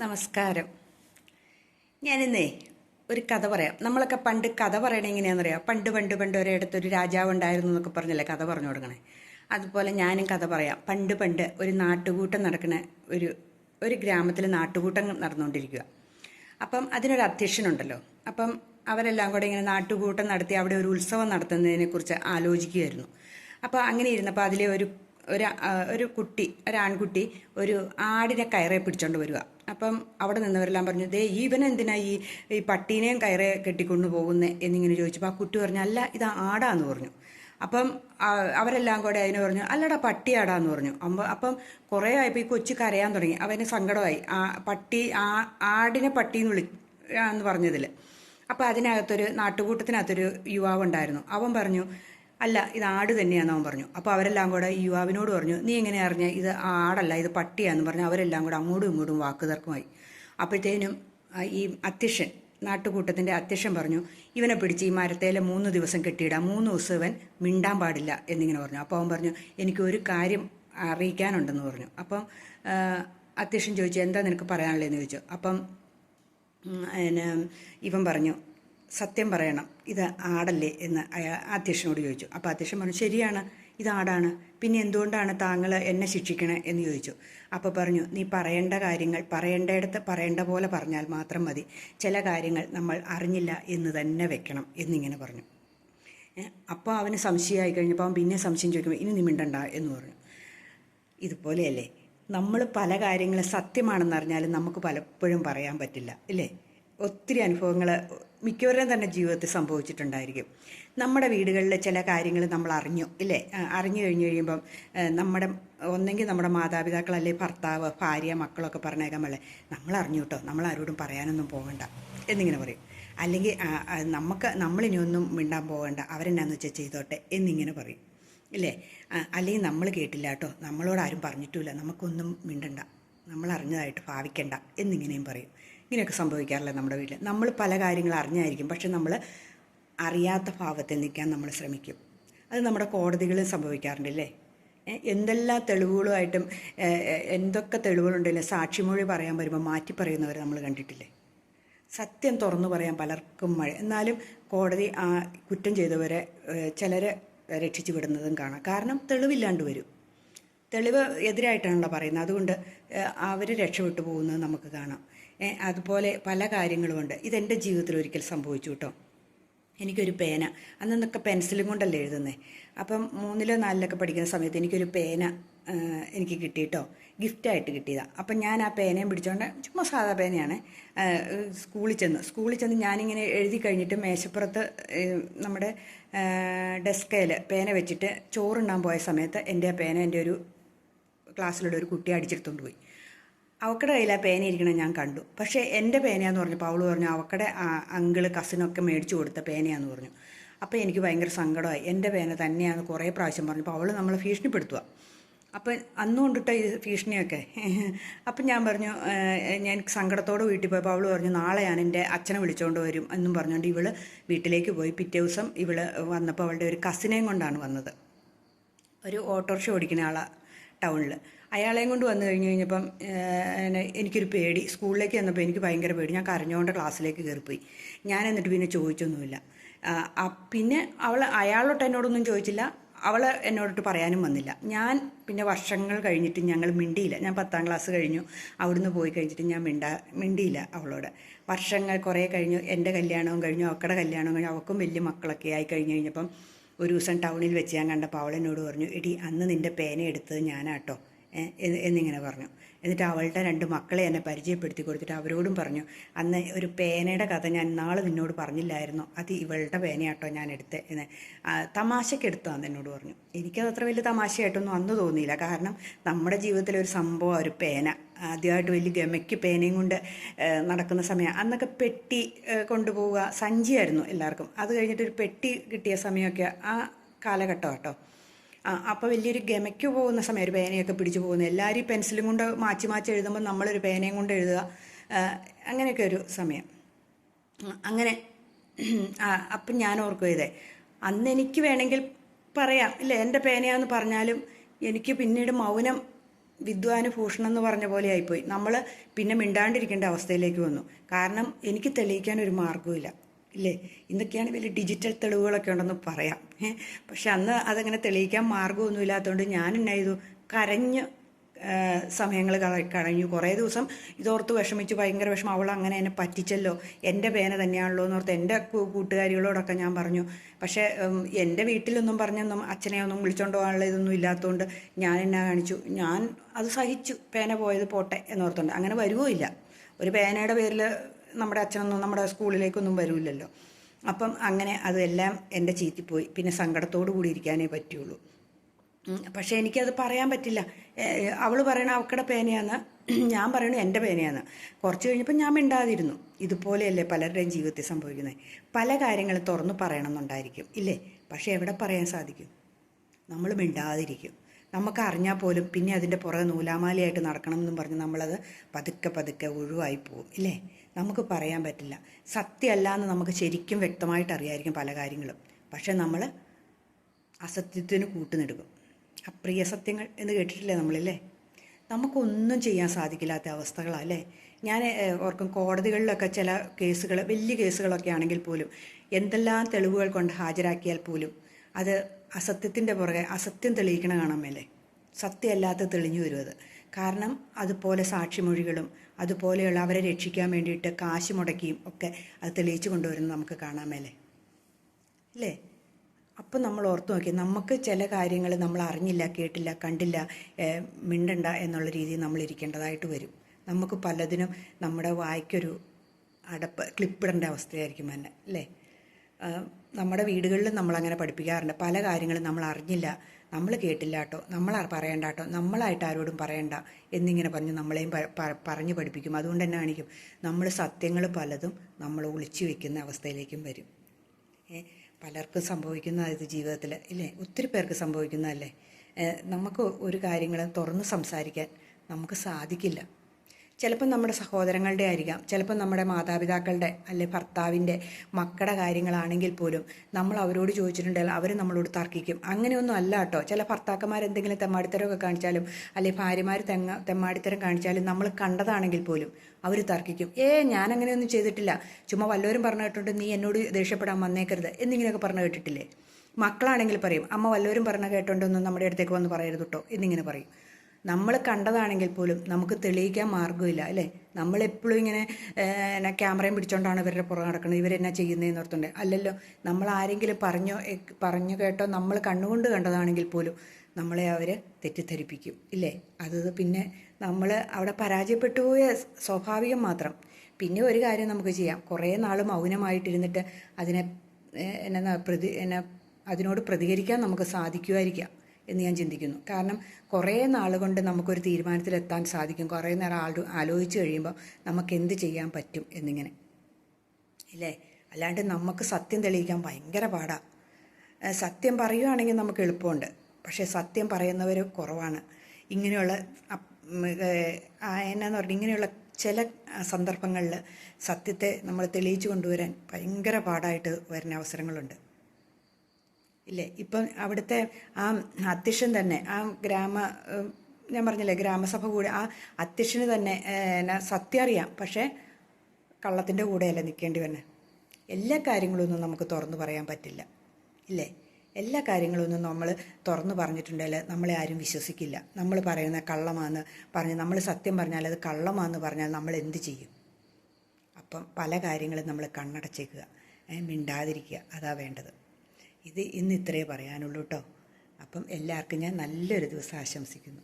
നമസ്കാരം. ഞാനിന്നേ ഒരു കഥ പറയാം. നമ്മളൊക്കെ പണ്ട് കഥ പറയണ എങ്ങനെയാണെന്നറിയാം? പണ്ട് പണ്ട് പണ്ട് ഒരിടത്ത് ഒരു രാജാവ് ഉണ്ടായിരുന്നു എന്നൊക്കെ പറഞ്ഞല്ലേ? കഥ പറഞ്ഞു കൊടുക്കണേ. അതുപോലെ ഞാനും കഥ പറയാം. പണ്ട് പണ്ട് ഒരു നാട്ടുകൂട്ടം നടക്കുന്ന ഒരു ഒരു ഗ്രാമത്തിൽ നാട്ടുകൂട്ടം നടന്നുകൊണ്ടിരിക്കുക അപ്പം അതിനൊരു അധ്യക്ഷനുണ്ടല്ലോ. അപ്പം അവരെല്ലാം കൂടെ ഇങ്ങനെ നാട്ടുകൂട്ടം നടത്തി അവിടെ ഒരു ഉത്സവം നടത്തുന്നതിനെക്കുറിച്ച് ആലോചിക്കുകയായിരുന്നു അപ്പോൾ അങ്ങനെ ഇരുന്നപ്പോൾ അതിലെ ഒരു ഒരു ഒരു കുട്ടി ഒരാൺകുട്ടി ഒരു ആടിനെ കയറെ പിടിച്ചോണ്ട് വരിക അപ്പം അവിടെ നിന്നവരെല്ലാം പറഞ്ഞു ദേ ഇവൻ എന്തിനാ ഈ ഈ പട്ടീനെയും കയറെ കെട്ടിക്കൊണ്ടു പോകുന്നത് എന്നിങ്ങനെ ചോദിച്ചപ്പോൾ ആ കുട്ടി പറഞ്ഞു അല്ല ഇത് ആടാന്ന് പറഞ്ഞു. അപ്പം അവരെല്ലാം കൂടെ അതിന് പറഞ്ഞു അല്ലടാ പട്ടിയാടാന്ന് പറഞ്ഞു. അപ്പം അപ്പം കുറേ ആയപ്പോൾ ഈ കൊച്ചു കരയാൻ തുടങ്ങി. അവന് സങ്കടമായി. ആ പട്ടി ആ ആടിനെ പട്ടിന്ന് വിളി എന്ന് പറഞ്ഞതിൽ. അപ്പം അതിനകത്തൊരു നാട്ടുകൂട്ടത്തിനകത്തൊരു യുവാവ് ഉണ്ടായിരുന്നു അവൻ പറഞ്ഞു അല്ല ഇത് ആട് തന്നെയാണെന്ന് അവൻ പറഞ്ഞു. അപ്പോൾ അവരെല്ലാം കൂടെ ഈ യുവാവിനോട് പറഞ്ഞു നീ എങ്ങനെ അറിഞ്ഞ ഇത് ആടല്ല ഇത് പട്ടിയാന്ന് പറഞ്ഞു അവരെല്ലാം കൂടെ അങ്ങോട്ടും ഇങ്ങോട്ടും വാക്ക് തർക്കമായി അപ്പോഴത്തേനും ഈ അധ്യക്ഷൻ നാട്ടുകൂട്ടത്തിന്റെ അധ്യക്ഷൻ പറഞ്ഞു ഇവനെ പിടിച്ച് ഈ മരത്തേലെ മൂന്ന് ദിവസം കെട്ടിയിടാം മൂന്ന് ദിവസം ഇവൻ മിണ്ടാൻ പാടില്ല എന്നിങ്ങനെ പറഞ്ഞു. അപ്പോൾ അവൻ പറഞ്ഞു എനിക്ക് ഒരു കാര്യം അറിയിക്കാനുണ്ടെന്ന് പറഞ്ഞു. അപ്പം അത്യക്ഷൻ ചോദിച്ചു എന്താ നിനക്ക് പറയാനുള്ളതെന്ന് ചോദിച്ചു? അപ്പം പിന്നെ ഇവൻ പറഞ്ഞു സത്യം പറയണം ഇത് ആടല്ലേ എന്ന് അധ്യക്ഷനോട് ചോദിച്ചു. അപ്പോൾ അധ്യക്ഷൻ പറഞ്ഞു ശരിയാണ് ഇത് ആടാണ്. പിന്നെ എന്തുകൊണ്ടാണ് താങ്കൾ എന്നെ ശിക്ഷിക്കണേ? എന്ന് ചോദിച്ചു. അപ്പോൾ പറഞ്ഞു നീ പറയേണ്ട കാര്യങ്ങൾ പറയേണ്ടയിടത്ത് പറയേണ്ട പോലെ പറഞ്ഞാൽ മാത്രം മതി. ചില കാര്യങ്ങൾ നമ്മൾ അറിഞ്ഞില്ല എന്ന് തന്നെ വെക്കണം എന്നിങ്ങനെ പറഞ്ഞു. അപ്പോൾ അവന് സംശയമായി കഴിഞ്ഞപ്പോൾ അവൻ പിന്നെ സംശയം ചോദിക്കുമ്പോൾ ഇനി നീ മിണ്ടണ്ട എന്ന് പറഞ്ഞു. ഇതുപോലെയല്ലേ? നമ്മൾ പല കാര്യങ്ങളും സത്യമാണെന്ന് അറിഞ്ഞാലും നമുക്ക് പലപ്പോഴും പറയാൻ പറ്റില്ല ഇല്ലേ? ഒത്തിരി അനുഭവങ്ങൾ മിക്കവരുടെയും തന്നെ ജീവിതത്തിൽ സംഭവിച്ചിട്ടുണ്ടായിരിക്കും. നമ്മുടെ വീടുകളിൽ ചില കാര്യങ്ങൾ നമ്മൾ അറിഞ്ഞു ഇല്ലേ? അറിഞ്ഞു കഴിഞ്ഞ് കഴിയുമ്പം നമ്മുടെ ഒന്നെങ്കിൽ നമ്മുടെ മാതാപിതാക്കൾ അല്ലെങ്കിൽ ഭർത്താവ് ഭാര്യ മക്കളൊക്കെ പറഞ്ഞേക്കാൻ പോലെ നമ്മൾ അറിഞ്ഞു കേട്ടോ നമ്മൾ ആരോടും പറയാനൊന്നും പോകണ്ട എന്നിങ്ങനെ പറയും. അല്ലെങ്കിൽ നമുക്ക് നമ്മളിനി ഒന്നും മിണ്ടാൻ പോകണ്ട അവരെന്നാന്ന് വെച്ചാൽ ചെയ്തോട്ടെ എന്നിങ്ങനെ പറയും ഇല്ലേ? അല്ലെങ്കിൽ നമ്മൾ കേട്ടില്ല കേട്ടോ നമ്മളോട് ആരും പറഞ്ഞിട്ടുമില്ല നമുക്കൊന്നും മിണ്ടണ്ട നമ്മൾ അറിഞ്ഞതായിട്ട് ഭാവിക്കണ്ട എന്നിങ്ങനെയും പറയും. ഇങ്ങനെയൊക്കെ സംഭവിക്കാറില്ല നമ്മുടെ വീട്ടിൽ നമ്മൾ പല കാര്യങ്ങൾ അറിഞ്ഞായിരിക്കും. പക്ഷെ നമ്മൾ അറിയാത്ത ഭാവത്തിൽ നിൽക്കാൻ നമ്മൾ ശ്രമിക്കും. അത് നമ്മുടെ കോടതികളിൽ സംഭവിക്കാറുണ്ട് അല്ലേ ഏ, എന്തെല്ലാം തെളിവുകളുമായിട്ടും എന്തൊക്കെ തെളിവുകളുണ്ടെങ്കിലും സാക്ഷിമൊഴി പറയാൻ വരുമ്പോൾ മാറ്റി പറയുന്നവരെ നമ്മൾ കണ്ടിട്ടില്ലേ? സത്യം തുറന്നു പറയാൻ പലർക്കും മഴ എന്നാലും കോടതി ആ കുറ്റം ചെയ്തവരെ ചിലരെ രക്ഷിച്ചു വിടുന്നതും കാണാം. കാരണം തെളിവില്ലാണ്ട് വരും. തെളിവ് എതിരായിട്ടാണല്ലോ പറയുന്നത്. അതുകൊണ്ട് അവർ രക്ഷപ്പെട്ടു പോകുന്നത് നമുക്ക് കാണാം. അതുപോലെ പല കാര്യങ്ങളുമുണ്ട്. ഇതെന്റെ ജീവിതത്തിൽ ഒരിക്കൽ സംഭവിച്ചു കേട്ടോ എനിക്കൊരു പേന. അന്നൊക്കെ പെൻസിലും കൊണ്ടല്ലേ എഴുതുന്നത് അപ്പം മൂന്നിലോ നാലിലൊക്കെ പഠിക്കുന്ന സമയത്ത് എനിക്കൊരു പേന എനിക്ക് കിട്ടിയിട്ടോ ഗിഫ്റ്റായിട്ട് കിട്ടിയതാണ് അപ്പം ഞാൻ ആ പേനയും പിടിച്ചോണ്ട് ചുമ്മാ സാധാ പേനയാണ്. സ്കൂളിൽ ചെന്ന്. സ്കൂളിൽ ചെന്ന് ഞാനിങ്ങനെ എഴുതി കഴിഞ്ഞിട്ട് മേശപ്പുറത്ത് നമ്മുടെ ഡെസ്കയിൽ പേന വെച്ചിട്ട് ചോറുണ്ണാൻ പോയ സമയത്ത് എന്റെ ആ പേന എന്റെ ഒരു ക്ലാസ്സിലുള്ള ഒരു കുട്ടി അടിച്ചെടുത്തുകൊണ്ട് പോയി. അവക്കടെ കയ്യിൽ ആ പേന ഇരിക്കണം ഞാൻ കണ്ടു. പക്ഷേ എന്റെ പേനയാന്ന് പറഞ്ഞപ്പോൾ അവൾ പറഞ്ഞു അവക്കടെ അങ്കിൾ കസിനൊക്കെ മേടിച്ചു കൊടുത്ത പേനയാന്ന് പറഞ്ഞു. അപ്പോൾ എനിക്ക് ഭയങ്കര സങ്കടമായി. എന്റെ പേന തന്നെയാണ് കുറേ പ്രാവശ്യം പറഞ്ഞപ്പോൾ അവൾ നമ്മളെ ഭീഷണിപ്പെടുത്തുക അപ്പം അന്ന് കൊണ്ടിട്ട ഈ ഭീഷണിയൊക്കെ അപ്പം ഞാൻ പറഞ്ഞു ഞാൻ സങ്കടത്തോടെ വീട്ടിൽ പോയപ്പോൾ അവൾ പറഞ്ഞു നാളെ ഞാൻ എന്റെ അച്ഛനെ വിളിച്ചുകൊണ്ട് വരും എന്നും പറഞ്ഞുകൊണ്ട് ഇവൾ വീട്ടിലേക്ക് പോയി. പിറ്റേ ദിവസം ഇവൾ വന്നപ്പോൾ അവളുടെ ഒരു കസിനെയും കൊണ്ടാണ് വന്നത്. ഒരു ഓട്ടോറിക്ഷ ഓടിക്കുന്ന ആളാണ് ടൗണിൽ അയാളെയും കൊണ്ട് വന്നു കഴിഞ്ഞ് കഴിഞ്ഞപ്പം എനിക്കൊരു പേടി. സ്കൂളിലേക്ക് വന്നപ്പോൾ എനിക്ക് ഭയങ്കര പേടി. ഞാൻ കരഞ്ഞുകൊണ്ട് ക്ലാസ്സിലേക്ക് കയറിപ്പോയി ഞാൻ എന്നിട്ട് പിന്നെ ചോദിച്ചൊന്നുമില്ല. പിന്നെ അവൾ അയാളോട്ട് എന്നോടൊന്നും ചോദിച്ചില്ല. അവൾ എന്നോടൊട്ട് പറയാനും വന്നില്ല. ഞാൻ പിന്നെ വർഷങ്ങൾ കഴിഞ്ഞിട്ട് ഞങ്ങൾ മിണ്ടിയില്ല. ഞാൻ പത്താം ക്ലാസ് കഴിഞ്ഞു. അവിടുന്ന് പോയി കഴിഞ്ഞിട്ട് ഞാൻ മിണ്ടാ മിണ്ടിയില്ല അവളോട്. വർഷങ്ങൾ കുറേ കഴിഞ്ഞു. എന്റെ കല്യാണവും കഴിഞ്ഞു. അവക്കടെ കല്യാണവും കഴിഞ്ഞു. അവൾക്കും വലിയ മക്കളൊക്കെ ആയി കഴിഞ്ഞ് കഴിഞ്ഞപ്പം ഒരു ദിവസം ടൗണിൽ വെച്ച് ഞാൻ കണ്ടപ്പോൾ അവൾ എന്നോട് പറഞ്ഞു എടി അന്ന് നിന്റെ പേന എടുത്തത് ഞാനാട്ടോ എന്നിങ്ങനെ പറഞ്ഞു. എന്നിട്ട് അവളുടെ രണ്ട് മക്കളെ എന്നെ പരിചയപ്പെടുത്തി കൊടുത്തിട്ട് അവരോടും പറഞ്ഞു അന്ന് ഒരു പേനയുടെ കഥ ഞാൻ നാളെ നിന്നോട് പറഞ്ഞില്ലായിരുന്നു. അത് ഇവളുടെ പേനയാട്ടോ ഞാൻ എടുത്തത് എന്ന്. തമാശയ്ക്ക് എടുത്തതാന്ന് എന്നോട് പറഞ്ഞു. എനിക്കത് അത്ര വലിയ തമാശയായിട്ടൊന്നും അന്ന് തോന്നിയില്ല. കാരണം നമ്മുടെ ജീവിതത്തിലെ ഒരു സംഭവം ഒരു പേന ആദ്യമായിട്ട് വലിയ ഗമയ്ക്ക് പേനയും കൊണ്ട് നടക്കുന്ന സമയം അന്നൊക്കെ പെട്ടി കൊണ്ടുപോവുക സഞ്ചിയായിരുന്നു എല്ലാവർക്കും. അത് കഴിഞ്ഞിട്ട് ഒരു പെട്ടി കിട്ടിയ സമയമൊക്കെ ആ കാലഘട്ടം കേട്ടോ അപ്പോൾ വലിയൊരു ഗമയ്ക്ക് പോകുന്ന സമയം ഒരു പേനയൊക്കെ പിടിച്ചു പോകുന്നത് എല്ലാവരും പെൻസിലും കൊണ്ട് മാറ്റി മാറ്റി എഴുതുമ്പോൾ നമ്മളൊരു പേനയും കൊണ്ട് എഴുതുക അങ്ങനെയൊക്കെ ഒരു സമയം. അങ്ങനെ അപ്പം ഞാൻ ഓർക്കും ഇതേ. അന്ന് എനിക്ക് വേണമെങ്കിൽ പറയാം ഇല്ല എന്റെ പേനയാന്ന് പറഞ്ഞാലും എനിക്ക് പിന്നീട് മൗനം വിദ്വാന് ഭൂഷണം എന്ന് പറഞ്ഞ പോലെ ആയിപ്പോയി. നമ്മൾ പിന്നെ മിണ്ടാണ്ടിരിക്കേണ്ട അവസ്ഥയിലേക്ക് വന്നു. കാരണം എനിക്ക് തെളിയിക്കാൻ ഒരു മാർഗവുമില്ല. ഇല്ലേ? ഇന്നൊക്കെയാണ് വലിയ ഡിജിറ്റൽ തെളിവുകളൊക്കെ ഉണ്ടെന്ന് പറയാം. പക്ഷെ അന്ന് അതങ്ങനെ തെളിയിക്കാൻ മാർഗമൊന്നും ഇല്ലാത്തതുകൊണ്ട് ഞാൻ എന്നാ കരഞ്ഞ് സമയങ്ങൾ കഴിഞ്ഞു കുറേ ദിവസം ഇതോർത്ത് വിഷമിച്ച്. ഭയങ്കര വിഷമം. അവൾ അങ്ങനെ എന്നെ പറ്റിച്ചല്ലോ. എന്റെ പേന തന്നെയാണല്ലോ എന്ന് ഓർത്ത് എന്റെ കൂട്ടുകാരികളോടൊക്കെ ഞാൻ പറഞ്ഞു. പക്ഷേ എന്റെ വീട്ടിലൊന്നും പറഞ്ഞൊന്നും അച്ഛനെ ഒന്നും വിളിച്ചോണ്ട് പോകാനുള്ള ഇതൊന്നും ഇല്ലാത്തതുകൊണ്ട് ഞാൻ എന്നാ കാണിച്ചു. ഞാൻ അത് സഹിച്ചു. പേന പോയത് പോട്ടെ എന്നോർത്തുണ്ട്. അങ്ങനെ വരുവോ ഇല്ല. ഒരു പേനയുടെ പേരിൽ നമ്മുടെ അച്ഛനൊന്നും നമ്മുടെ സ്കൂളിലേക്കൊന്നും വരില്ലല്ലോ. അപ്പം അങ്ങനെ അതെല്ലാം എന്റെ ചീറ്റിപ്പോയി പിന്നെ സങ്കടത്തോടു കൂടി ഇരിക്കാനേ പറ്റുള്ളൂ. പക്ഷേ എനിക്കത് പറയാൻ പറ്റില്ല. അവൾ പറയണ അവക്കടെ പേനയാന്ന് ഞാൻ പറയണു എന്റെ പേനയാന്ന്. കുറച്ച് കഴിഞ്ഞപ്പോൾ ഞാൻ മിണ്ടാതിരുന്നു. ഇതുപോലെയല്ലേ പലരുടെയും ജീവിതത്തിൽ സംഭവിക്കുന്നത് പല കാര്യങ്ങൾ തുറന്നു പറയണമെന്നുണ്ടായിരിക്കും ഇല്ലേ? പക്ഷേ എവിടെ പറയാൻ സാധിക്കും? നമ്മൾ മിണ്ടാതിരിക്കും. നമുക്ക് അറിഞ്ഞാൽ പോലും പിന്നെ അതിന്റെ പുറകെ നൂലാമാലയായിട്ട് നടക്കണം എന്നും പറഞ്ഞ് നമ്മളത് പതുക്കെ പതുക്കെ ഒഴിവായി പോവും ഇല്ലേ? നമുക്ക് പറയാൻ പറ്റില്ല. സത്യമല്ല എന്ന് നമുക്ക് ശരിക്കും വ്യക്തമായിട്ട് അറിയായിരിക്കും പല കാര്യങ്ങളും. പക്ഷേ നമ്മൾ അസത്യത്തിന് കൂട്ടുനെടുക്കും അപ്രിയ സത്യങ്ങൾ എന്ന് കേട്ടിട്ടില്ലേ നമ്മളില്ലേ? നമുക്കൊന്നും ചെയ്യാൻ സാധിക്കില്ലാത്ത അവസ്ഥകളാണ് അല്ലേ? ഞാൻ ഓർക്കും കോടതികളിലൊക്കെ ചില കേസുകൾ വലിയ കേസുകളൊക്കെ ആണെങ്കിൽ പോലും എന്തെല്ലാം തെളിവുകൾ കൊണ്ട് ഹാജരാക്കിയാൽ പോലും അത് അസത്യത്തിന്റെ പുറകെ അസത്യം തെളിയിക്കണ കാണാമല്ലേ മേലെ. സത്യമല്ലാത്ത തെളിഞ്ഞു വരും അത് കാരണം അതുപോലെ സാക്ഷിമൊഴികളും അതുപോലെയുള്ള അവരെ രക്ഷിക്കാൻ വേണ്ടിയിട്ട് കാശ് മുടക്കിയും ഒക്കെ അത് തെളിയിച്ചു കൊണ്ടുവരുന്നത് നമുക്ക് കാണാൻ മേലെ അല്ലേ? അപ്പം നമ്മൾ ഓർത്തു നോക്കി നമുക്ക് ചില കാര്യങ്ങൾ നമ്മൾ അറിഞ്ഞില്ല കേട്ടില്ല കണ്ടില്ല മിണ്ടണ്ട എന്നുള്ള രീതിയിൽ നമ്മൾ ഇരിക്കേണ്ടതായിട്ട് വരും. നമുക്ക് പലതിനും നമ്മുടെ വായിക്കൊരു അടപ്പ് ക്ലിപ്പിടേണ്ട അവസ്ഥയായിരിക്കും തന്നെ അല്ലേ? നമ്മുടെ വീടുകളിലും നമ്മളങ്ങനെ പഠിപ്പിക്കാറുണ്ട്. പല കാര്യങ്ങളും നമ്മൾ അറിഞ്ഞില്ല നമ്മൾ കേട്ടില്ല കേട്ടോ നമ്മൾ പറയണ്ട കേട്ടോ നമ്മളായിട്ട് ആരോടും പറയണ്ട എന്നിങ്ങനെ പറഞ്ഞ് നമ്മളെയും പറഞ്ഞ് പഠിപ്പിക്കും. അതുകൊണ്ട് തന്നെ കാണിക്കും നമ്മൾ സത്യങ്ങൾ പലതും നമ്മൾ ഒളിച്ചു വെക്കുന്ന അവസ്ഥയിലേക്കും വരും. പലർക്കും സംഭവിക്കുന്ന ഇത് ജീവിതത്തിൽ ഇല്ലേ? ഒത്തിരി പേർക്ക് സംഭവിക്കുന്നതല്ലേ? നമുക്ക് ഒരു കാര്യങ്ങൾ തുറന്ന് സംസാരിക്കാൻ നമുക്ക് സാധിക്കില്ല. ചിലപ്പോൾ നമ്മുടെ സഹോദരങ്ങളുടെ ആയിരിക്കാം ചിലപ്പോൾ നമ്മുടെ മാതാപിതാക്കളുടെ അല്ലെ ഭർത്താവിന്റെ മക്കളുടെ കാര്യങ്ങളാണെങ്കിൽ പോലും നമ്മൾ അവരോട് ചോദിച്ചിട്ടുണ്ടെങ്കിൽ അവർ നമ്മളോട് തർക്കിക്കും. അങ്ങനെയൊന്നും അല്ല കേട്ടോ. ചില ഭർത്താക്കന്മാർ എന്തെങ്കിലും തെമ്മാടിത്തരമൊക്കെ കാണിച്ചാലും അല്ലെ ഭാര്യമാർ തെങ്ങ തെമ്മാടിത്തരം കാണിച്ചാലും നമ്മൾ കണ്ടതാണെങ്കിൽ പോലും അവർ തർക്കിക്കും. ഏ ഞാൻ അങ്ങനെയൊന്നും ചെയ്തിട്ടില്ല. ചുമ്മാ വല്ലവരും പറഞ്ഞു കേട്ടിട്ട് നീ എന്നോട് ദേഷ്യപ്പെടാൻ വന്നേക്കരുത് എന്നിങ്ങനെയൊക്കെ പറഞ്ഞു കേട്ടിട്ടില്ലേ? മക്കളാണെങ്കിൽ പറയും അമ്മ വല്ലവരും പറഞ്ഞ കേട്ടോണ്ടൊന്നും നമ്മുടെ അടുത്തേക്ക് വന്ന് പറയരുത് കേട്ടോ എന്നിങ്ങനെ പറയും. നമ്മൾ കണ്ടതാണെങ്കിൽ പോലും നമുക്ക് തെളിയിക്കാൻ മാർഗമില്ല അല്ലേ? നമ്മളെപ്പോഴും ഇങ്ങനെ എന്നാ ക്യാമറയും പിടിച്ചോണ്ടാണ് ഇവരുടെ പുറകെ നടക്കുന്നത്. ഇവരെന്നാ ചെയ്യുന്നതെന്ന് ഓർത്തുണ്ട് അല്ലല്ലോ നമ്മൾ ആരെങ്കിലും പറഞ്ഞോ പറഞ്ഞു കേട്ടോ നമ്മൾ കണ്ണുകൊണ്ട് കണ്ടതാണെങ്കിൽ പോലും നമ്മളെ അവർ തെറ്റിദ്ധരിപ്പിക്കും ഇല്ലേ? അത് പിന്നെ നമ്മൾ അവിടെ പരാജയപ്പെട്ടു പോയ സ്വാഭാവികം മാത്രം. പിന്നെ ഒരു കാര്യം നമുക്ക് ചെയ്യാം. കുറേ നാൾ മൗനമായിട്ടിരുന്നിട്ട് അതിനെ എന്നാ പ്രതി എന്നാ അതിനോട് പ്രതികരിക്കാൻ നമുക്ക് സാധിക്കുമായിരിക്കാം. എന്ന് ഞാൻ ചിന്തിക്കുന്നു. കാരണം കുറേ നാൾ കൊണ്ട് നമുക്കൊരു തീരുമാനത്തിലെത്താൻ സാധിക്കും. കുറേ നേരം ആൾ ആലോചിച്ച് കഴിയുമ്പോൾ നമുക്ക് എന്ത് ചെയ്യാൻ പറ്റും എന്നിങ്ങനെ. ഇല്ലേ? അല്ലാണ്ട് നമുക്ക് സത്യം തെളിയിക്കാൻ ഭയങ്കര പാടാണ് സത്യം പറയുകയാണെങ്കിൽ നമുക്ക് എളുപ്പമുണ്ട്. പക്ഷേ സത്യം പറയുന്നവർ കുറവാണ്. ഇങ്ങനെയുള്ള എന്നാന്ന് പറഞ്ഞാൽ ഇങ്ങനെയുള്ള ചില സന്ദർഭങ്ങളിൽ സത്യത്തെ നമ്മൾ തെളിയിച്ചു കൊണ്ടുവരാൻ ഭയങ്കര പാടായിട്ട് വരുന്ന അവസരങ്ങളുണ്ട്. ഇല്ലേ? ഇപ്പം അവിടുത്തെ ആ അധ്യക്ഷൻ തന്നെ ആ ഗ്രാമ ഞാൻ പറഞ്ഞില്ലേ ഗ്രാമസഭ കൂടി ആ അധ്യക്ഷന് തന്നെ എന്നാ സത്യം അറിയാം. പക്ഷേ കള്ളത്തിന്റെ കൂടെയല്ല നിൽക്കേണ്ടി വന്നെ. എല്ലാ കാര്യങ്ങളൊന്നും നമുക്ക് തുറന്നു പറയാൻ പറ്റില്ല. ഇല്ലേ? എല്ലാ കാര്യങ്ങളൊന്നും നമ്മൾ തുറന്നു പറഞ്ഞിട്ടുണ്ടെങ്കിൽ നമ്മളെ ആരും വിശ്വസിക്കില്ല. നമ്മൾ പറയുന്ന കള്ളമാന്ന് പറഞ്ഞ് നമ്മൾ സത്യം പറഞ്ഞാൽ അത് കള്ളമാന്ന് പറഞ്ഞാൽ നമ്മൾ എന്ത് ചെയ്യും? അപ്പം പല കാര്യങ്ങളും നമ്മൾ കണ്ണടച്ചേക്കുക. മിണ്ടാതിരിക്കുക. അതാ വേണ്ടത്. ഇത് ഇന്ന് ഇത്രയേ പറയാനുള്ളൂ കേട്ടോ അപ്പം എല്ലാവർക്കും ഞാൻ നല്ലൊരു ദിവസം ആശംസിക്കുന്നു.